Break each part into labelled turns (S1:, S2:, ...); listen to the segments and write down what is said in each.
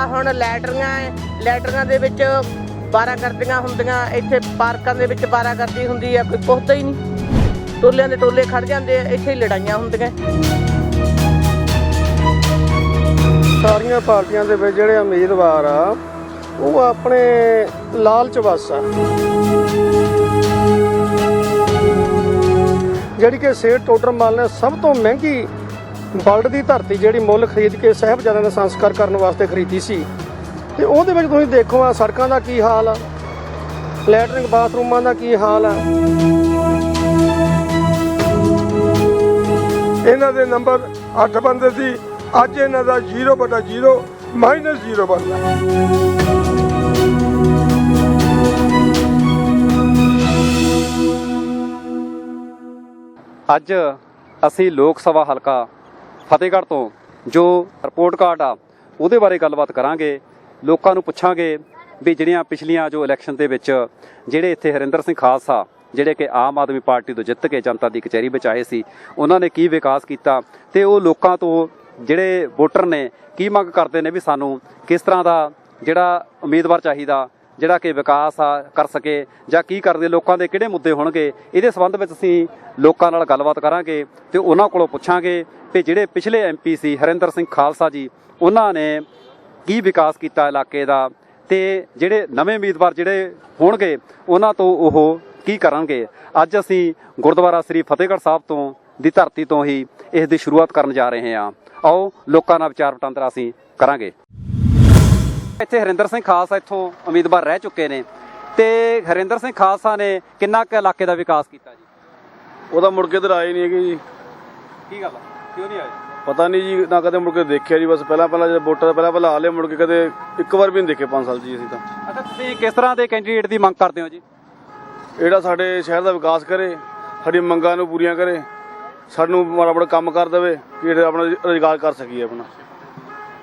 S1: ਆ ਹੁਣ ਲੈਟਰੀਆਂ ਹੈ ਲੈਟਰੀਆਂ ਦੇ ਵਿੱਚ 12 ਕਰਦੀਆਂ ਹੁੰਦੀਆਂ, ਇੱਥੇ ਪਾਰਕਾਂ ਦੇ ਵਿੱਚ 12 ਕਰਦੀ ਹੁੰਦੀ ਆ, ਕੋਈ ਪੁੱਛਦਾ ਹੀ ਨਹੀਂ। ਟੋਲਿਆਂ ਦੇ ਟੋਲੇ ਖੜ ਜਾਂਦੇ ਆ, ਇੱਥੇ ਹੀ ਲੜਾਈਆਂ ਹੁੰਦੀਆਂ।
S2: ਸਾਰੀਆਂ ਪਾਰਟੀਆਂ ਦੇ ਵਿੱਚ ਜਿਹੜੇ ਉਮੀਦਵਾਰ ਆ, ਉਹ ਆਪਣੇ ਲਾਲਚ ਵਸ ਆ। ਜਿਹੜੀ ਕਿ ਸੇਠ ਟੋਡਰ ਮਾਲ ਨੇ ਸਭ ਤੋਂ ਮਹਿੰਗੀ ਵਰਲਡ ਦੀ ਧਰਤੀ ਜਿਹੜੀ ਮੁੱਲ ਖਰੀਦ ਕੇ ਸਾਹਿਬਜ਼ਾਦਿਆਂ ਦਾ ਸੰਸਕਾਰ ਕਰਨ ਵਾਸਤੇ ਖਰੀਦੀ ਸੀ। ਤੇ ਉਹਦੇ ਵਿੱਚ ਤੁਸੀਂ ਦੇਖੋ ਆ ਸੜਕਾਂ ਦਾ ਕੀ ਹਾਲ ਆ ਲੈਟਰਿੰਗ ਬਾਥਰੂਮਾਂ ਦਾ ਕੀ ਹਾਲ ਆ।
S3: ਇਹਨਾਂ ਦੇ ਨੰਬਰ 8 ਬੰਦੇ ਸੀ ਅੱਜ ਇਹਨਾਂ ਦਾ 0 ਬਟਾ 0 ਮਾਈਨਸ 0 ਬਣਦਾ।
S4: ਅੱਜ ਅਸੀਂ ਲੋਕ ਸਭਾ ਹਲਕਾ ਫਤਿਹਗੜ੍ਹ ਤੋਂ ਜੋ ਰਿਪੋਰਟ ਕਾਰਡ ਆ, ਉਹਦੇ ਬਾਰੇ ਗੱਲਬਾਤ ਕਰਾਂਗੇ। ਲੋਕਾਂ ਨੂੰ ਪੁੱਛਾਂਗੇ ਵੀ ਜਿਹੜੀਆਂ ਪਿਛਲੀਆਂ ਜੋ ਇਲੈਕਸ਼ਨ ਦੇ ਵਿੱਚ ਜਿਹੜੇ ਇੱਥੇ ਹਰਿੰਦਰ ਸਿੰਘ ਖਾਲਸਾ, ਜਿਹੜੇ ਕਿ ਆਮ ਆਦਮੀ ਪਾਰਟੀ ਤੋਂ ਜਿੱਤ ਕੇ ਜਨਤਾ ਦੀ ਕਚਹਿਰੀ ਵਿੱਚ ਆਏ ਸੀ, ਉਹਨਾਂ ਨੇ ਕੀ ਵਿਕਾਸ ਕੀਤਾ ਤੇ ਉਹ ਲੋਕਾਂ ਤੋਂ ਜਿਹੜੇ ਵੋਟਰ ਨੇ, ਕੀ ਮੰਗ ਕਰਦੇ ਨੇ ਵੀ ਸਾਨੂੰ ਕਿਸ ਤਰ੍ਹਾਂ ਦਾ ਜਿਹੜਾ ਉਮੀਦਵਾਰ ਚਾਹੀਦਾ ਜਿਹੜਾ ਕਿ ਵਿਕਾਸ ਆ, ਕਰ ਸਕੇ ਜਾਂ ਕੀ ਕਰਦੇ, ਲੋਕਾਂ ਦੇ ਕਿਹੜੇ ਮੁੱਦੇ ਹੋਣਗੇ, ਇਹਦੇ ਸੰਬੰਧ ਵਿੱਚ ਅਸੀਂ ਲੋਕਾਂ ਨਾਲ ਗੱਲਬਾਤ ਕਰਾਂਗੇ ਤੇ ਉਹਨਾਂ ਕੋਲੋਂ ਪੁੱਛਾਂਗੇ ਕਿ ਜਿਹੜੇ ਪਿਛਲੇ ਐਮਪੀ ਸੀ ਹਰਿੰਦਰ ਸਿੰਘ ਖਾਲਸਾ ਜੀ, ਉਹਨਾਂ ਨੇ ਕੀ ਵਿਕਾਸ ਕੀਤਾ ਇਲਾਕੇ ਦਾ ਤੇ ਜਿਹੜੇ ਨਵੇਂ ਉਮੀਦਵਾਰ ਜਿਹੜੇ ਹੋਣਗੇ, ਉਹਨਾਂ ਤੋਂ ਉਹ ਕੀ ਕਰਨਗੇ। ਅੱਜ ਅਸੀਂ ਗੁਰਦੁਆਰਾ ਸ੍ਰੀ ਫਤਿਹਗੜ੍ਹ ਸਾਹਿਬ ਤੋਂ, ਦੀ ਧਰਤੀ ਤੋਂ ਹੀ ਇਸ ਦੀ ਸ਼ੁਰੂਆਤ ਕਰਨ ਜਾ ਰਹੇ ਹਾਂ। ਆਓ, ਲੋਕਾਂ ਨਾਲ ਵਿਚਾਰ ਵਟਾਂਦਰਾ ਅਸੀਂ ਕਰਾਂਗੇ। ਇੱਥੇ ਹਰਿੰਦਰ ਸਿੰਘ ਖਾਲਸਾ ਇੱਥੋਂ ਉਮੀਦਵਾਰ ਰਹਿ ਚੁੱਕੇ ਨੇ ਤੇ ਹਰਿੰਦਰ ਸਿੰਘ ਖਾਲਸਾ ਨੇ ਕਿੰਨਾ ਕੁ ਇਲਾਕੇ ਦਾ ਵਿਕਾਸ ਕੀਤਾ ਜੀ?
S5: ਉਹਦਾ ਮੁੜ ਕੇ ਤੇ ਆਏ ਨਹੀਂ ਹੈਗੇ ਜੀ।
S4: ਕੀ ਗੱਲ ਕਿਉਂ ਨਹੀਂ ਆਏ?
S5: ਪਤਾ ਨਹੀਂ ਜੀ ਨਾ ਕਦੇ ਮੁੜ ਕੇ ਦੇਖਿਆ ਜੀ ਬਸ ਪਹਿਲਾਂ ਪਹਿਲਾਂ ਜਦੋਂ ਵੋਟਾਂ ਦਾ ਪਹਿਲਾਂ ਪਹਿਲਾਂ ਹਾਲੇ ਮੁੜ ਕੇ ਕਦੇ ਇੱਕ ਵਾਰ ਵੀ ਨਹੀਂ ਦੇਖੇ 5 ਸਾਲ ਜੀ ਅਸੀਂ ਤਾਂ।
S4: ਅੱਛਾ ਤੁਸੀਂ ਕਿਸ ਤਰ੍ਹਾਂ ਦੇ ਕੈਂਡੀਡੇਟ ਦੀ ਮੰਗ ਕਰਦੇ ਹੋ ਜੀ?
S5: ਜਿਹੜਾ ਸਾਡੇ ਸ਼ਹਿਰ ਦਾ ਵਿਕਾਸ ਕਰੇ ਸਾਡੀ ਮੰਗਾਂ ਨੂੰ ਪੂਰੀਆਂ ਕਰੇ ਸਾਨੂੰ ਮਾੜਾ ਮਾੜਾ ਕੰਮ ਕਰ ਦੇਵੇ ਕਿ ਜਿਹੜੇ ਆਪਣਾ ਰੁਜ਼ਗਾਰ ਕਰ ਸਕੀਏ ਆਪਣਾ।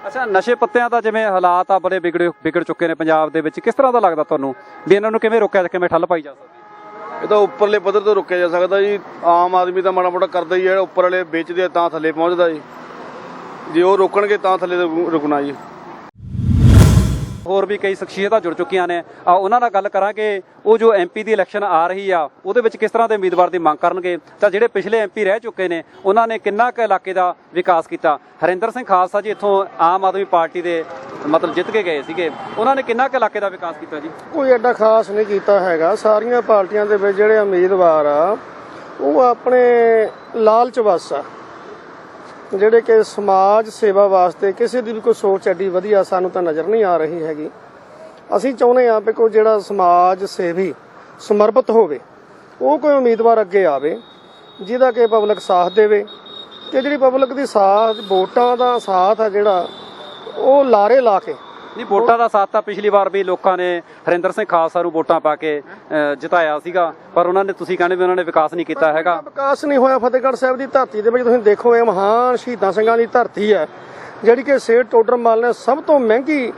S4: ਅੱਛਾ, ਨਸ਼ੇ ਪੱਤਿਆਂ ਦਾ ਜਿਵੇਂ ਹਾਲਾਤ ਆ ਬੜੇ ਵਿਗੜੇ, ਵਿਗੜ ਚੁੱਕੇ ਨੇ ਪੰਜਾਬ ਦੇ ਵਿੱਚ, ਕਿਸ ਤਰ੍ਹਾਂ ਦਾ ਲੱਗਦਾ ਤੁਹਾਨੂੰ ਵੀ ਇਹਨਾਂ ਨੂੰ ਕਿਵੇਂ ਰੋਕਿਆ ਕਿਵੇਂ ਠੱਲ ਪਾਈ ਜਾ ਸਕਦੀ?
S5: ਇਹ ਤਾਂ ਉੱਪਰਲੇ ਪੱਧਰ ਤੋਂ ਰੁਕਿਆ ਜਾ ਸਕਦਾ ਜੀ। ਆਮ ਆਦਮੀ ਤਾਂ ਮਾੜਾ ਮੋਟਾ ਕਰਦਾ ਹੀ ਹੈ ਉੱਪਰ ਵਾਲੇ ਵੇਚਦੇ ਤਾਂ ਥੱਲੇ ਪਹੁੰਚਦਾ ਜੀ। ਜੇ ਉਹ ਰੋਕਣਗੇ ਤਾਂ ਥੱਲੇ ਰੁਕਣਾ ਜੀ।
S4: ਹੋਰ ਵੀ ਕਈ ਸ਼ਖਸੀਅਤਾਂ ਜੁੜ ਚੁੱਕੀਆਂ ਨੇ। ਆ ਉਹਨਾਂ ਨਾਲ ਗੱਲ ਕਰਾਂਗੇ, ਉਹ ਜੋ ਐਮਪੀ ਦੀ ਇਲੈਕਸ਼ਨ ਆ ਰਹੀ ਆ, ਉਹਦੇ ਵਿੱਚ ਕਿਸ ਤਰ੍ਹਾਂ ਦੇ ਉਮੀਦਵਾਰ ਦੀ ਮੰਗ ਕਰਨਗੇ? ਤਾਂ ਜਿਹੜੇ ਪਿਛਲੇ ਐਮਪੀ ਰਹਿ ਚੁੱਕੇ ਨੇ, ਉਹਨਾਂ ਨੇ ਕਿੰਨਾ ਕੁ ਇਲਾਕੇ ਦਾ ਵਿਕਾਸ ਕੀਤਾ? ਹਰਿੰਦਰ ਸਿੰਘ ਖਾਲਸਾ ਜੀ ਇੱਥੋਂ ਆਮ ਆਦਮੀ ਪਾਰਟੀ ਦੇ ਮਤਲਬ ਜਿੱਤ ਕੇ ਗਏ ਸੀਗੇ। ਉਹਨਾਂ ਨੇ ਕਿੰਨਾ ਕੁ ਇਲਾਕੇ ਦਾ ਵਿਕਾਸ ਕੀਤਾ ਜੀ?
S2: ਕੋਈ ਐਡਾ ਖਾਸ ਨਹੀਂ ਕੀਤਾ ਹੈਗਾ। ਸਾਰੀਆਂ ਪਾਰਟੀਆਂ ਦੇ ਵਿੱਚ ਜਿਹੜੇ ਉਮੀਦਵਾਰ ਆ, ਉਹ ਆਪਣੇ ਲਾਲਚ ਵਸ ਆ। ਜਿਹੜੇ ਕਿ ਸਮਾਜ ਸੇਵਾ ਵਾਸਤੇ ਕਿਸੇ ਦੀ ਵੀ ਕੋਈ ਸੋਚ ਐਡੀ ਵਧੀਆ ਸਾਨੂੰ ਤਾਂ ਨਜ਼ਰ ਨਹੀਂ ਆ ਰਹੀ ਹੈਗੀ। ਅਸੀਂ ਚਾਹੁੰਦੇ ਆ ਵੀ ਕੋਈ ਜਿਹੜਾ ਸਮਾਜ ਸੇਵੀ ਸਮਰਪਿਤ ਹੋਵੇ, ਉਹ ਕੋਈ ਉਮੀਦਵਾਰ ਅੱਗੇ ਆਵੇ, ਜਿਹਦਾ ਕਿ ਪਬਲਿਕ ਸਾਥ ਦੇਵੇ ਤੇ ਜਿਹੜੀ ਪਬਲਿਕ ਦੀ ਸਾਥ, ਵੋਟਾਂ ਦਾ ਸਾਥ ਆ ਜਿਹੜਾ, ਉਹ ਲਾਰੇ ਲਾ ਕੇ
S4: ਨਹੀਂ, ਵੋਟਾਂ ਦਾ ਸਾਥ ਤਾਂ ਪਿਛਲੀ ਵਾਰ ਵੀ ਲੋਕਾਂ ਨੇ ਹਰਿੰਦਰ ਸਿੰਘ ਖਾਲਸਾ ਨੂੰ ਵੋਟਾਂ ਪਾ ਕੇ ਜਿਤਾਇਆ ਸੀਗਾ, ਪਰ ਉਹਨਾਂ ਨੇ, ਤੁਸੀਂ ਕਹਿੰਦੇ ਵੀ ਉਹਨਾਂ ਨੇ ਵਿਕਾਸ ਨਹੀਂ ਕੀਤਾ ਹੈਗਾ।
S2: ਵਿਕਾਸ ਨਹੀਂ ਹੋਇਆ, ਫਤਿਹਗੜ੍ਹ ਸਾਹਿਬ ਦੀ ਧਰਤੀ ਦੇ ਵਿੱਚ ਤੁਸੀਂ ਦੇਖੋ, ਇਹ ਮਹਾਨ ਸ਼ਹੀਦਾਂ ਸਿੰਘਾਂ ਦੀ ਧਰਤੀ ਹੈ, ਜਿਹੜੀ ਕਿ ਸੇਠ ਟੋਡਰ ਮਲ ਨੇ ਸਭ ਤੋਂ ਮਹਿੰਗੀ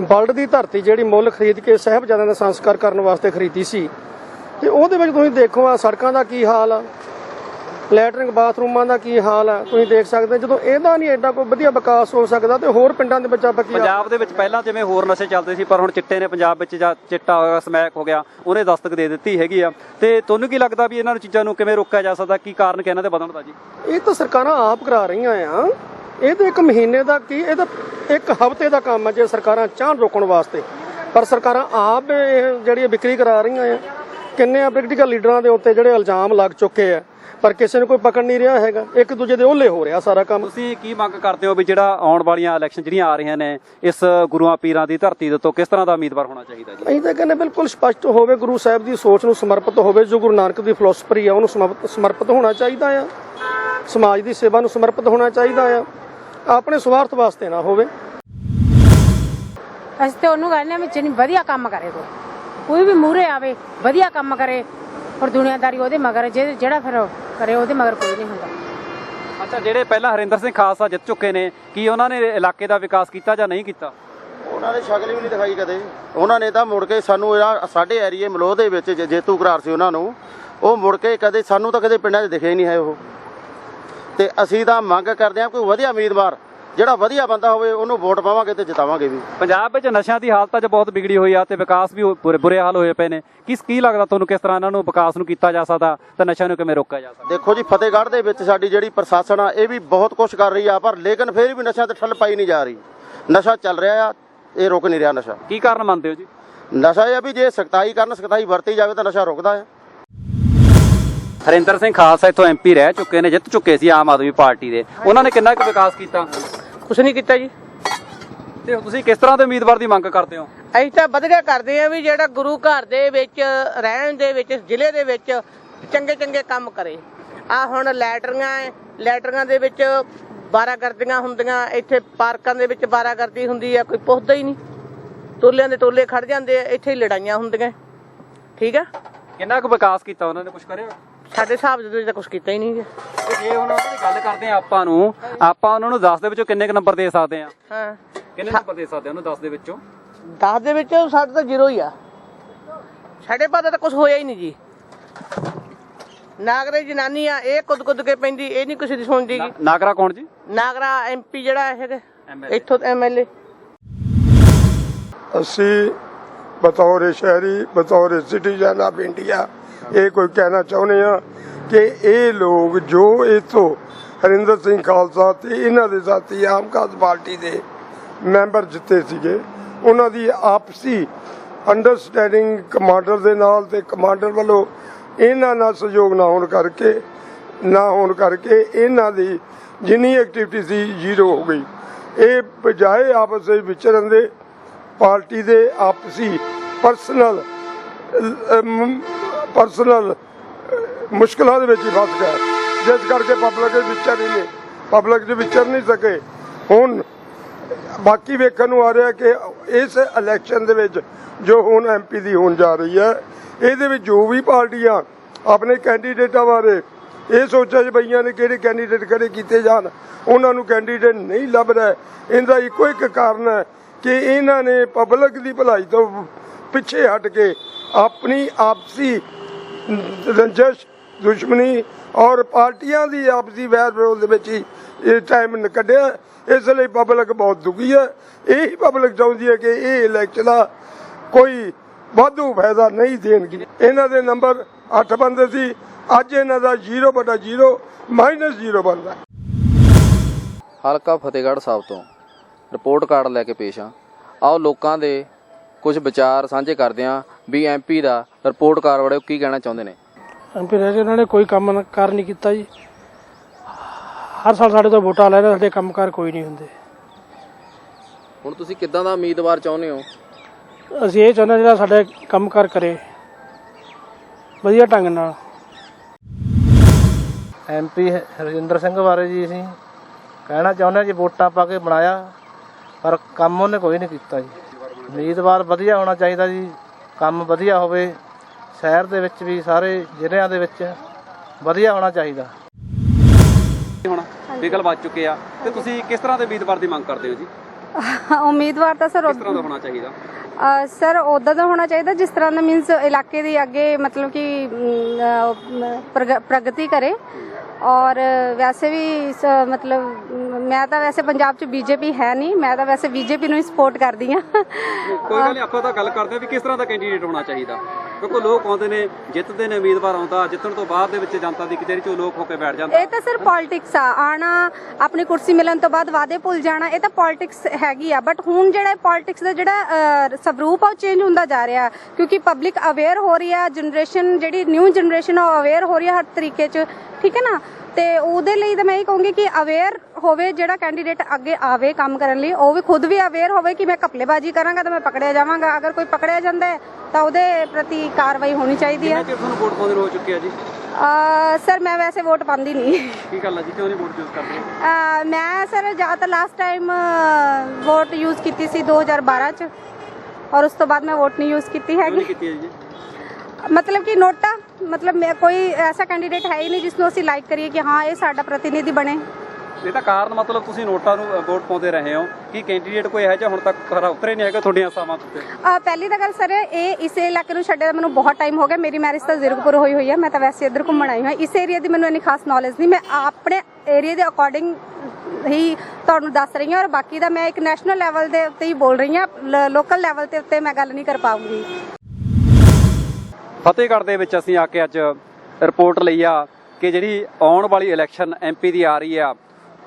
S2: ਵਰਲਡ ਦੀ ਧਰਤੀ ਜਿਹੜੀ ਮੁੱਲ ਖਰੀਦ ਕੇ ਸਾਹਿਬਜ਼ਾਦਿਆਂ ਦਾ ਸੰਸਕਾਰ ਕਰਨ ਵਾਸਤੇ ਖਰੀਦੀ ਸੀ। ਤੇ ਉਹਦੇ ਵਿੱਚ ਤੁਸੀਂ ਦੇਖੋ ਆ ਸੜਕਾਂ ਦਾ ਕੀ ਹਾਲ ਆ ਲੈਟਰਿੰਗ ਬਾਥਰੂਮਾਂ ਦਾ ਕੀ ਹਾਲ ਆ ਤੁਸੀਂ ਦੇਖ ਸਕਦੇ ਹੋ, ਜਦੋਂ ਇਹਦਾ ਨਹੀਂ ਐਡਾ ਕੋਈ ਵਧੀਆ ਵਿਕਾਸ ਹੋ ਸਕਦਾ ਤੇ ਹੋਰ ਪਿੰਡਾਂ ਦੇ ਵਿੱਚ ਆਪਾਂ ਕੀ
S4: ਪੰਜਾਬ ਦੇ ਵਿੱਚ ਪਹਿਲਾਂ ਜਿਵੇਂ ਹੋਰ ਨਸ਼ੇ ਚੱਲਦੇ ਸੀ ਪਰ ਹੁਣ ਚਿੱਟੇ ਨੇ ਪੰਜਾਬ ਵਿੱਚ ਜਾਂ ਚਿੱਟਾ ਹੋਇਆ ਸਮੈਕ ਹੋ ਗਿਆ ਉਹਨੇ ਦਸਤਕ ਦੇ ਦਿੱਤੀ ਹੈਗੀ ਆ। ਤੇ ਤੁਹਾਨੂੰ ਕੀ ਲੱਗਦਾ ਵੀ ਇਹਨਾਂ ਨੂੰ ਚੀਜ਼ਾਂ ਨੂੰ ਕਿਵੇਂ ਰੋਕਿਆ ਜਾ ਸਕਦਾ? ਕੀ ਕਾਰਨ ਕਿ ਇਹਨਾਂ ਦੇ ਵਧਣ ਦਾ ਜੀ?
S2: ਇਹ ਤਾਂ ਸਰਕਾਰਾਂ ਆਪ ਕਰਾ ਰਹੀਆਂ ਆ। ਇਹ ਤਾਂ ਇੱਕ ਮਹੀਨੇ ਦਾ ਕੀ ਇਹ ਤਾਂ ਇੱਕ ਹਫ਼ਤੇ ਦਾ ਕੰਮ ਹੈ ਜੇ ਸਰਕਾਰਾਂ ਚਾਹਣ ਰੋਕਣ ਵਾਸਤੇ। ਪਰ ਸਰਕਾਰਾਂ ਆਪ ਜਿਹੜੀ ਵਿਕਰੀ ਕਰਾ ਰਹੀਆਂ ਆ। ਕਿੰਨੇ ਆ ਪੋਲੀਟੀਕਲ ਲੀਡਰਾਂ ਦੇ ਉੱਤੇ ਜਿਹੜੇ ਇਲਜ਼ਾਮ ਲੱਗ ਚੁੱਕੇ ਆ। ਪਰ ਕਿਸੇ ਨੂੰ ਕੋਈ ਪਕੜ ਨਹੀਂ ਰਿਹਾ ਹੈਗਾ। ਇੱਕ ਦੂਜੇ ਦੇ ਓਲੇ ਹੋ ਰਿਹਾ ਸਾਰਾ ਕੰਮ।
S4: ਤੁਸੀਂ ਕੀ ਮੰਗ ਕਰਦੇ ਹੋ ਵੀ ਜਿਹੜਾ ਆਉਣ ਵਾਲੀਆਂ ਇਲੈਕਸ਼ਨ ਜਿਹੜੀਆਂ ਆ ਰਹੀਆਂ ਨੇ ਇਸ ਗੁਰੂਆਂ ਪੀਰਾਂ ਦੀ ਧਰਤੀ ਦੇ ਉੱਤੋਂ ਕਿਸ ਤਰ੍ਹਾਂ ਦਾ ਉਮੀਦਵਾਰ ਹੋਣਾ ਚਾਹੀਦਾ ਜੀ?
S2: ਅਸੀਂ ਤਾਂ ਕਹਿੰਦੇ ਬਿਲਕੁਲ ਸਪਸ਼ਟ ਹੋਵੇ ਗੁਰੂ ਸਾਹਿਬ ਦੀ ਸੋਚ ਨੂੰ ਸਮਰਪਿਤ ਹੋਵੇ ਜੋ ਗੁਰੂ ਨਾਨਕ ਦੀ ਫਿਲਾਸਫੀ ਆ ਉਹਨੂੰ ਸਮਰਪਿਤ- ਹੋਣਾ ਚਾਹੀਦਾ ਆ। ਸਮਾਜ ਦੀ ਸੇਵਾ ਨੂੰ ਸਮਰਪਿਤ ਹੋਣਾ ਚਾਹੀਦਾ ਆ। ਆਪਣੇ ਸਵਾਰਥ ਵਾਸਤੇ ਨਾ ਹੋਵੇ।
S6: ਅਸੀਂ ਤੇ ਉਹਨੂੰ ਕਹਿੰਦੇ ਆ ਵੀ ਚੰਨੀ ਵਧੀਆ ਕੰਮ ਕਰੇ ਕੋਈ ਕੋਈ ਵੀ ਮੂਹਰੇ ਆਵੇ ਵਧੀਆ ਕੰਮ ਕਰੇ ਔਰ ਦੁਨੀਆਦਾਰੀ ਉਹਦੇ ਮਗਰ ਜਿਹੜਾ ਫਿਰ ਕਰੇ ਉਹਦੇ ਮਗਰ ਕੋਈ ਨਹੀਂ ਹੁੰਦਾ।
S4: ਅੱਛਾ ਜਿਹੜੇ ਪਹਿਲਾਂ ਹਰਿੰਦਰ ਸਿੰਘ ਖਾਲਸਾ ਜਿੱਤ ਚੁੱਕੇ ਨੇ ਕੀ ਉਹਨਾਂ ਨੇ ਇਲਾਕੇ ਦਾ ਵਿਕਾਸ ਕੀਤਾ ਜਾਂ ਨਹੀਂ ਕੀਤਾ?
S7: ਉਹਨਾਂ ਨੇ ਸ਼ਕਲ ਵੀ ਨਹੀਂ ਦਿਖਾਈ ਕਦੇ। ਉਹਨਾਂ ਨੇ ਤਾਂ ਮੁੜ ਕੇ ਸਾਨੂੰ ਜਿਹੜਾ ਸਾਡੇ ਏਰੀਏ ਮਲੋਹ ਦੇ ਵਿੱਚ ਜੇਤੂ ਕਰਾਰ ਸੀ ਉਹਨਾਂ ਨੂੰ ਉਹ ਮੁੜ ਕੇ ਕਦੇ ਸਾਨੂੰ ਤਾਂ ਕਦੇ ਪਿੰਡਾਂ 'ਚ ਦਿਖੇ ਹੀ ਨਹੀਂ ਹੈ ਉਹ। ਤੇ ਅਸੀਂ ਤਾਂ ਮੰਗ ਕਰਦੇ ਹਾਂ ਕੋਈ ਵਧੀਆ ਉਮੀਦਵਾਰ ਜਿਹੜਾ ਵਧੀਆ ਬੰਦਾ ਹੋਵੇ ਉਹਨੂੰ ਵੋਟ ਪਾਵਾਂਗੇ ਤੇ ਜਿਤਾਵਾਂਗੇ ਵੀ।
S4: ਪੰਜਾਬ ਵਿੱਚ ਨਸ਼ਿਆਂ ਦੀ ਹਾਲਤ ਅੱਜ ਬਹੁਤ ਵਿਗੜੀ ਹੋਈ ਆ ਤੇ ਵਿਕਾਸ ਵੀ ਬੁਰੇ ਬੁਰੇ ਹਾਲ ਹੋਏ ਪਏ ਨੇ। ਕਿਸ ਕੀ ਲੱਗਦਾ ਤੁਹਾਨੂੰ ਕਿਸ ਤਰ੍ਹਾਂ ਇਹਨਾਂ ਨੂੰ ਵਿਕਾਸ ਨੂੰ ਕੀਤਾ ਜਾ ਸਕਦਾ ਤੇ ਨਸ਼ਿਆਂ ਨੂੰ ਕਿਵੇਂ ਰੋਕਿਆ ਜਾ ਸਕਦਾ?
S7: ਦੇਖੋ ਜੀ ਫਤਿਹਗੜ੍ਹ ਦੇ ਵਿੱਚ ਸਾਡੀ ਜਿਹੜੀ ਪ੍ਰਸ਼ਾਸਨ ਆ ਇਹ ਵੀ ਬਹੁਤ ਕੁਝ ਕਰ ਰਹੀ ਆ ਪਰ ਲੇਕਿਨ ਫਿਰ ਵੀ ਨਸ਼ਾ ਤੇ ਠੱਲ ਪਾਈ ਨਹੀਂ ਜਾ ਰਹੀ। ਨਸ਼ਾ ਚੱਲ ਰਿਹਾ ਆ ਇਹ ਰੁਕ ਨਹੀਂ ਰਿਹਾ ਨਸ਼ਾ।
S4: ਕੀ ਕਾਰਨ ਮੰਨਦੇ ਹੋ ਜੀ?
S7: ਨਸ਼ਾ ਇਹ ਆ ਵੀ ਜੇ ਸਖਤਾਈ ਕਰਨ ਸਖਤਾਈ ਵਰਤੀ ਜਾਵੇ ਤਾਂ ਨਸ਼ਾ ਰੁਕਦਾ ਹੈ
S4: ਹਰਿੰਦਰ ਸਿੰਘ ਖਾਲਸਾ ਇੱਥੋਂ ਐਮਪੀ ਰਹਿ ਚੁੱਕੇ ਨੇ ਜਿੱਤ ਚੁੱਕੇ ਸੀ ਆਮ ਆਦਮੀ ਪਾਰਟੀ ਦੇ। ਉਹਨਾਂ ਨੇ ਕਿੰਨਾ ਕੁ ਵਿਕਾਸ ਕੀਤਾ?
S1: ਕੁਛ ਨਹੀਂ ਕੀਤਾ ਜੀ।
S4: ਤੇ ਤੁਸੀਂ ਕਿਸ ਤਰ੍ਹਾਂ ਦੇ ਉਮੀਦਵਾਰ ਦੀ ਮੰਗ ਕਰਦੇ ਹੋ?
S1: ਅਸੀਂ ਤਾਂ ਵਧੀਆ ਕਰਦੇ ਆ ਵੀ ਜਿਹੜਾ ਗੁਰੂ ਘਰ ਦੇ ਵਿੱਚ ਰਹਿਣ ਦੇ ਵਿੱਚ ਜ਼ਿਲ੍ਹੇ ਦੇ ਵਿੱਚ ਚੰਗੇ ਚੰਗੇ ਕੰਮ ਕਰੇ। ਆ ਹੁਣ ਲੈਟਰੀਆਂ ਐ ਲੈਟਰੀਆਂ ਦੇ ਵਿੱਚ ਬਾਰਾਗਰਦੀਆਂ ਹੁੰਦੀਆਂ ਇੱਥੇ ਪਾਰਕਾਂ ਦੇ ਵਿੱਚ ਬਾਰਾਗਰਦੀ ਹੁੰਦੀ ਆ ਕੋਈ ਪੁੱਛਦਾ ਹੀ ਨਹੀਂ। ਟੋਲਿਆਂ ਦੇ ਟੋਲੇ ਖੜ ਜਾਂਦੇ ਆ ਇੱਥੇ ਹੀ ਲੜਾਈਆਂ ਹੁੰਦੀਆਂ। ਠੀਕ ਆ?
S4: ਕਿੰਨਾ ਕੁ ਵਿਕਾਸ ਕੀਤਾ ਉਹਨਾਂ ਨੇ ਕੁਝ ਕਰਿਆ
S1: ਸਾਡੇ ਹਿਸਾਬ ਦੇ ਵਿੱਚ ਤਾਂ ਕੁਝ ਕੀਤਾ ਹੀ ਨਹੀਂ ਗੇ।
S4: ਤੇ ਜੇ ਹੁਣ ਉਹਨਾਂ ਦੀ ਗੱਲ ਕਰਦੇ ਆ ਆਪਾਂ ਨੂੰ। ਆਪਾਂ ਉਹਨਾਂ ਨੂੰ 10 ਦੇ ਵਿੱਚੋਂ ਕਿੰਨੇ ਕੁ ਨੰਬਰ ਦੇ ਸਕਦੇ ਆ?
S1: ਹਾਂ।
S4: ਕਿੰਨੇ ਨੰਬਰ ਦੇ ਸਕਦੇ ਆ ਉਹਨੂੰ 10 ਦੇ ਵਿੱਚੋਂ?
S1: 10 ਦੇ ਵਿੱਚ ਸਾਡੇ ਤਾਂ ਜ਼ੀਰੋ ਹੀ ਆ। ਸਾਡੇ ਪਾਸ ਤਾਂ ਕੁਝ ਹੋਇਆ ਹੀ ਨਹੀਂ ਜੀ। ਨਾਗਰੇ ਜਨਾਨੀ ਆ ਇਹ ਕੁੱਦ ਕੁੱਦ ਕੇ ਪੈਂਦੀ ਇਹ ਨਹੀਂ ਕਿਸੇ ਦੀ ਸੁਣਦੀ। ਗੀ
S4: ਨਾਗਰਾ ਕੌਣ ਜੀ?
S1: ਨਾਗਰਾ ਐਮਪੀ ਜਿਹੜਾ ਹੈਗਾ ਇੱਥੋਂ ਐਮਐਲਏ
S3: ਅਸੀਂ ਬਤੌਰ ਸ਼ਹਿਰੀ ਬਤੌਰ ਸਿਟੀਜ਼ਨ ਆਫ ਇੰਡੀਆ ਇਹ ਕੋਈ ਕਹਿਣਾ ਚਾਹੁੰਦੇ ਆ ਕਿ ਇਹ ਲੋਕ ਜੋ ਇਥੋਂ ਹਰਿੰਦਰ ਸਿੰਘ ਖਾਲਸਾ ਤੇ ਇਹਨਾਂ ਦੇ ਸਾਥੀ ਆਮ ਆਦਮੀ ਪਾਰਟੀ ਦੇ ਮੈਂਬਰ ਜਿੱਤੇ ਸੀਗੇ, ਉਹਨਾਂ ਦੀ ਆਪਸੀ ਅੰਡਰਸਟੈਂਡਿੰਗ ਕਮਾਂਡਰ ਦੇ ਨਾਲ ਤੇ ਕਮਾਂਡਰ ਵੱਲੋਂ ਇਹਨਾਂ ਨਾਲ ਸਹਿਯੋਗ ਨਾ ਹੋਣ ਕਰਕੇ, ਨਾ ਹੋਣ ਕਰਕੇ ਇਹਨਾਂ ਦੀ ਜਿੰਨੀ ਐਕਟੀਵਿਟੀ ਸੀ ਜ਼ੀਰੋ ਹੋ ਗਈ। ਇਹ ਬਜਾਏ ਆਪਸ ਵਿੱਚ ਵਿਚਰਨ ਦੇ ਪਾਰਟੀ ਦੇ ਆਪਸੀ ਪਰਸਨਲ ਪਰਸਨਲ ਮੁਸ਼ਕਲਾਂ ਦੇ ਵਿੱਚ ਹੀ ਫਸ ਗਿਆ। ਜਿਸ ਕਰਕੇ ਪਬਲਿਕ ਦੇ ਵਿਚਰ ਹੀ ਨਹੀਂ ਪਬਲਿਕ ਦੇ ਵਿਚਰ ਨਹੀਂ ਸਕੇ। ਹੁਣ ਬਾਕੀ ਵੇਖਣ ਨੂੰ ਆ ਰਿਹਾ ਕਿ ਇਸ ਇਲੈਕਸ਼ਨ ਦੇ ਵਿੱਚ ਜੋ ਹੁਣ ਐਮਪੀ ਦੀ ਹੋਣ ਜਾ ਰਹੀ ਹੈ, ਇਹਦੇ ਵਿੱਚ ਜੋ ਵੀ ਪਾਰਟੀਆਂ ਆਪਣੇ ਕੈਂਡੀਡੇਟਾਂ ਬਾਰੇ ਇਹ ਸੋਚਿਆ ਜੀ ਬਈਆਂ ਨੇ ਕਿਹੜੇ ਕੈਂਡੀਡੇਟ ਖੜੇ ਕੀਤੇ ਜਾਣ। ਉਹਨਾਂ ਨੂੰ ਕੈਂਡੀਡੇਟ ਨਹੀਂ ਲੱਭ ਰਿਹਾ। ਇਹਦਾ ਇੱਕੋ ਇੱਕ ਕਾਰਨ ਹੈ ਕਿ ਇਹਨਾਂ ਨੇ ਪਬਲਿਕ ਦੀ ਭਲਾਈ ਤੋਂ ਪਿੱਛੇ ਹਟ ਕੇ ਆਪਣੀ ਆਪਸੀ ਰੰਜਸ਼, ਦੁਸ਼ਮਣੀ ਔਰ ਪਾਰਟੀਆਂ ਦੀ ਆਪਸੀ ਵੈਰ ਵਿਰੋਧ ਦੇ ਵਿੱਚ ਹੀ ਇਹ ਟਾਈਮ ਕੱਢਿਆ ਇਸ ਲਈ ਪਬਲਿਕ ਬਹੁਤ ਦੁਖੀ ਹੈ। ਇਹੀ ਪਬਲਿਕ ਚਾਹੁੰਦੀ ਹੈ ਕਿ ਇਹ ਇਲੈਕਸ਼ਨ ਕੋਈ ਵਾਧੂ ਫਾਇਦਾ ਨਹੀਂ ਦੇਣਗੇ। ਇਹਨਾਂ ਦੇ ਨੰਬਰ 8 ਬੰਦੇ ਸੀ। ਅੱਜ ਇਹਨਾਂ ਦਾ 0 ਬਟਾ 0 ਮਾਈਨਸ 0 ਬਣਦਾ
S8: ਹਲਕਾ ਫਤਿਹਗੜ੍ਹ ਸਾਹਿਬ ਤੋਂ ਰਿਪੋਰਟ ਕਾਰਡ ਲੈ ਕੇ ਪੇਸ਼ ਹਾਂ। ਆਓ ਲੋਕਾਂ ਦੇ ਕੁਝ ਵਿਚਾਰ ਸਾਂਝੇ ਕਰਦੇ ਹਾਂ ਵੀ ਐਮਪੀ ਦਾ ਰਿਪੋਰਟ ਕਾਰਡ ਬਾਰੇ ਕੀ ਕਹਿਣਾ ਚਾਹੁੰਦੇ ਨੇ?
S9: ਐਮਪੀ ਰਹਿ ਉਹਨਾਂ ਨੇ ਕੋਈ ਕੰਮ ਕਾਰ ਨਹੀਂ ਕੀਤਾ ਜੀ। ਹਰ ਸਾਲ ਸਾਡੇ ਤੋਂ ਵੋਟਾਂ ਲੈ ਰਹੇ ਸਾਡੇ ਕੰਮਕਾਰ ਕੋਈ ਨਹੀਂ ਹੁੰਦੇ।
S8: ਹੁਣ ਤੁਸੀਂ ਕਿੱਦਾਂ ਦਾ ਉਮੀਦਵਾਰ ਚਾਹੁੰਦੇ ਹੋ?
S9: ਅਸੀਂ ਇਹ ਚਾਹੁੰਦੇ ਜਿਹੜਾ ਸਾਡੇ ਕੰਮਕਾਰ ਕਰੇ। ਵਧੀਆ ਢੰਗ ਨਾਲ।
S10: ਐਮਪੀ ਹਰਜਿੰਦਰ ਸਿੰਘ ਬਾਰੇ ਜੀ ਅਸੀਂ ਕਹਿਣਾ ਚਾਹੁੰਦੇ ਹਾਂ ਜੀ ਵੋਟਾਂ ਪਾ ਕੇ ਬਣਾਇਆ ਪਰ ਕੰਮ ਉਹਨੇ ਕੋਈ ਨਹੀਂ ਕੀਤਾ ਜੀ। ਉਮੀਦਵਾਰ ਵਧੀਆ ਹੋਣਾ ਚਾਹੀਦਾ ਜੀ ਕੰਮ ਵਧੀਆ ਹੋਵੇ ਸ਼ਹਿਰ ਦੇ ਵਿੱਚ ਵੀ ਸਾਰੇ ਜ਼ਿਲ੍ਹਿਆਂ ਦੇ ਵਿੱਚ ਵਧੀਆ ਹੋਣਾ ਚਾਹੀਦਾ।
S4: ਹੁਣ ਵਿਕਲ ਵੱਜ ਚੁੱਕੇ ਆ ਤੇ ਤੁਸੀਂ ਕਿਸ ਤਰ੍ਹਾਂ ਦੇ ਉਮੀਦਵਾਰ ਦੀ ਮੰਗ ਕਰਦੇ ਹੋ ਜੀ?
S11: ਉਮੀਦਵਾਰ ਤਾਂ ਸਰ
S4: ਕਿਸ ਤਰ੍ਹਾਂ ਦਾ ਹੋਣਾ ਚਾਹੀਦਾ?
S11: ਅ, ਸਰ ਉਦਾਂ ਦਾ ਹੋਣਾ ਚਾਹੀਦਾ ਜਿਸ ਤਰ੍ਹਾਂ ਦਾ ਮੀਨਸ ਇਲਾਕੇ ਦੀ ਅੱਗੇ ਮਤਲਬ ਕਿ ਅਮ, ਅ, ਪ੍ਰਗ- ਪ੍ਰਗਤੀ ਕਰੇ। ਔਰ ਵੈਸੇ ਵੀ ਸ- ਮਤਲਬ ਮੈਂ ਤਾਂ ਵੈਸੇ ਪੰਜਾਬ 'ਚ ਬੀਜੇਪੀ ਹੈ ਨਹੀਂ ਮੈਂ ਤਾਂ ਵੈਸੇ ਬੀਜੇਪੀ ਨੂੰ ਹੀ ਸਪੋਰਟ ਕਰਦੀ ਆ
S4: ਕੋਈ ਗੱਲ ਨਹੀਂ ਆਪਾਂ ਤਾਂ ਗੱਲ ਕਰਦੇ ਆ ਵੀ ਕਿਸ ਤਰ੍ਹਾਂ ਦਾ ਕੈਂਡੀਡੇਟ ਹੋਣਾ ਚਾਹੀਦਾ। ਕਿਉਂਕਿ ਲੋਕ ਆਉਂਦੇ ਨੇ ਜਿੱਤਦੇ ਨੇ ਉਮੀਦਵਾਰ ਆਉਂਦਾ ਜਿੱਤਣ ਤੋਂ ਬਾਅਦ ਦੇ ਵਿੱਚ ਜਨਤਾ ਦੀ ਕਚਹਿਰੀ 'ਚ ਲੋਕ ਹੋ ਕੇ ਬੈਠ ਜਾਂਦੇ
S11: ਇਹ ਤਾਂ ਸਰ ਪੋਲਿਟਿਕਸ ਆ। ਆਣਾ ਆਪਣੀ ਕੁਰਸੀ ਮਿਲਣ ਤੋਂ ਬਾਅਦ ਵਾਅਦੇ ਭੁੱਲ ਜਾਣਾ ਇਹ ਤਾਂ ਪੋਲਿਟਿਕਸ ਹੈਗੀ ਆ। ਬਟ ਹੁਣ ਜਿਹੜਾ ਪੋਲਿਟਿਕਸ ਦਾ ਜਿਹੜਾ ਸਵਰੂਪ ਆ ਉਹ ਚੇਂਜ ਹੁੰਦਾ ਜਾ ਰਿਹਾ। ਕਿਉਂਕਿ ਪਬਲਿਕ ਅਵੇਅਰ ਹੋ ਰਹੀ ਆ ਜਨਰੇਸ਼ਨ ਜਿਹੜੀ ਨਿਊ ਜਨਰੇਸ਼ਨ ਉਹ ਅਵੇਅਰ ਹੋ ਰਹੀ ਆ ਹਰ ਤਰੀਕੇ 'ਚ। ਠੀਕ ਹੈ ਨਾ? ਤੇ ਉਹਦੇ ਲਈ ਤਾਂ ਮੈਂ ਇਹ ਕਹੂੰਗੀ ਕਿ ਅਵੇਅਰ ਹੋਵੇ ਜਿਹੜਾ ਕੈਂਡੀਡੇਟ ਅੱਗੇ ਆਵੇ ਕੰਮ ਕਰਨ ਲਈ ਉਹ ਵੀ ਖੁਦ ਵੀ ਅਵੇਅਰ ਹੋਵੇ ਕਿ ਮੈਂ ਕਪਲੇਬਾਜ਼ੀ ਕਰਾਂਗਾ ਤਾਂ ਮੈਂ ਪਕੜਿਆ ਜਾਵਾਂਗਾ। ਅਗਰ ਕੋਈ ਪਕੜਿਆ ਜਾਂਦਾ ਹੈ ਤਾਂ ਉਹਦੇ ਪ੍ਰਤੀ ਕਾਰਵਾਈ ਹੋਣੀ ਚਾਹੀਦੀ ਆ
S4: ਕਿੰਨੇ ਚਿਰ ਤੁਹਾਨੂੰ ਵੋਟ ਪਾਉਂਦੇ ਨੂੰ ਹੋ ਚੁੱਕੇ ਆ ਜੀ?
S11: ਅਹ, ਸਰ ਮੈਂ ਵੈਸੇ ਵੋਟ ਪਾਉਂਦੀ ਨਹੀਂ।
S4: ਕੀ ਗੱਲ ਆ ਜੀ? ਕਿਉਂ ਨਹੀਂ ਵੋਟ ਚੂਜ਼ ਕਰਦੇ?
S11: ਮੈਂ ਸਰ ਜ਼ਿਆਦਾਤਰ ਲਾਸਟ ਟਾਈਮ ਵੋਟ ਯੂਜ਼ ਕੀਤੀ ਸੀ 2012 ਚ ਔਰ ਉਸ ਤੋਂ ਬਾਅਦ ਮੈਂ ਵੋਟ ਨਹੀਂ ਯੂਜ਼ ਕੀਤੀ ਹੈਗੀ
S4: ਨਹੀਂ ਕੀਤੀ ਹੈ ਜੀ?
S11: ਮਤਲਬ ਕਿ ਨੋਟਾ ਮਤਲਬ ਕੋਈ ਐਸਾ ਕੈਂਡੀਡੇਟ ਹੈ ਹੀ ਨਹੀਂ ਜਿਸ ਨੂੰ ਅਸੀਂ ਲਾਈਕ ਕਰੀਏ ਕਿ ਹਾਂ ਇਹ ਸਾਡਾ ਪ੍ਰਤੀਨਿਧੀ ਬਣੇ।
S4: ਇਹ ਤਾਂ ਕਾਰਨ ਮਤਲਬ ਤੁਸੀਂ ਨੋਟਾਂ ਨੂੰ ਵੋਟ ਪਾਉਂਦੇ ਰਹੇ ਹੋ ਕਿ ਕੈਂਡੀਡੇਟ ਕੋਈ ਹੈ ਜਾਂ ਹੁਣ ਤੱਕ ਖਰਾ ਉਤਰੇ ਨਹੀਂ ਹੈਗਾ ਤੁਹਾਡੀਆਂ ਆਸਾਵਾਂ
S11: ਅਹ ਪਹਿਲੀ ਤਾਂ ਗੱਲ ਸਰ ਇਹ ਇਸ ਇਲਾਕੇ ਨੂੰ ਛੱਡਿਆ ਮੈਨੂੰ ਬਹੁਤ ਟਾਈਮ ਹੋ ਗਿਆ। ਮੇਰੀ ਮੈਰਿਜ ਤਾਂ ਜ਼ੀਰਕਪੁਰ ਹੋਈ ਹੋਈ ਹੈ ਮੈਂ ਤਾਂ ਵੈਸੇ ਇੱਧਰ ਘੁੰਮਣ ਆਈ ਹਾਂ। ਇਸ ਏਰੀਆ ਦੀ ਮੈਨੂੰ ਇੰਨੀ ਖਾਸ ਨੌਲੇਜ ਨਹੀਂ। ਮੈਂ ਆਪਣੇ ਏਰੀਆ ਦੇ ਅਕੋਰਡਿੰਗ ਹੀ ਤੁਹਾਨੂੰ ਦੱਸ ਰਹੀ ਹਾਂ ਔਰ ਬਾਕੀ ਦਾ ਮੈਂ ਇੱਕ ਨੈਸ਼ਨਲ ਲੈਵਲ ਦੇ ਉੱਤੇ ਹੀ ਬੋਲ ਰਹੀ ਹਾਂ। ਲੋਕਲ ਲੈਵਲ ਤੇ ਉੱਤੇ ਮੈਂ ਗੱਲ ਨਹੀਂ ਕਰ ਪਾਉਂਗੀ।
S4: ਫਤਿਹਗੜ੍ਹ ਦੇ ਵਿੱਚ ਅਸੀਂ ਆ ਕੇ ਅੱਜ ਰਿਪੋਰਟ ਲਈ ਆ ਕਿ ਜਿਹੜੀ ਆਉਣ ਵਾਲੀ ਇਲੈਕਸ਼ਨ ਐਮਪੀ ਦੀ ਆ ਰਹੀ ਆ,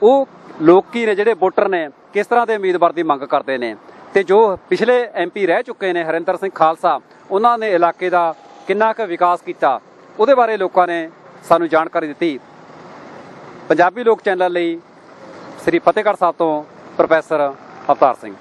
S4: ਉਹ ਲੋਕੀ ਨੇ ਜਿਹੜੇ ਵੋਟਰ ਨੇ, ਕਿਸ ਤਰ੍ਹਾਂ ਦੇ ਉਮੀਦਵਾਰ ਦੀ ਮੰਗ ਕਰਦੇ ਨੇ? ਤੇ ਜੋ ਪਿਛਲੇ ਐਮਪੀ ਰਹਿ ਚੁੱਕੇ ਨੇ, ਹਰਿੰਦਰ ਸਿੰਘ ਖਾਲਸਾ, ਉਹਨਾਂ ਨੇ ਇਲਾਕੇ ਦਾ ਕਿੰਨਾ ਕੁ ਵਿਕਾਸ ਕੀਤਾ? ਉਹਦੇ ਬਾਰੇ ਲੋਕਾਂ ਨੇ ਸਾਨੂੰ ਜਾਣਕਾਰੀ ਦਿੱਤੀ। ਪੰਜਾਬੀ ਲੋਕ ਚੈਨਲ ਲਈ ਸ੍ਰੀ ਫਤਿਹਗੜ੍ਹ ਸਾਹਿਬ ਤੋਂ ਪ੍ਰੋਫੈਸਰ ਅਵਤਾਰ ਸਿੰਘ।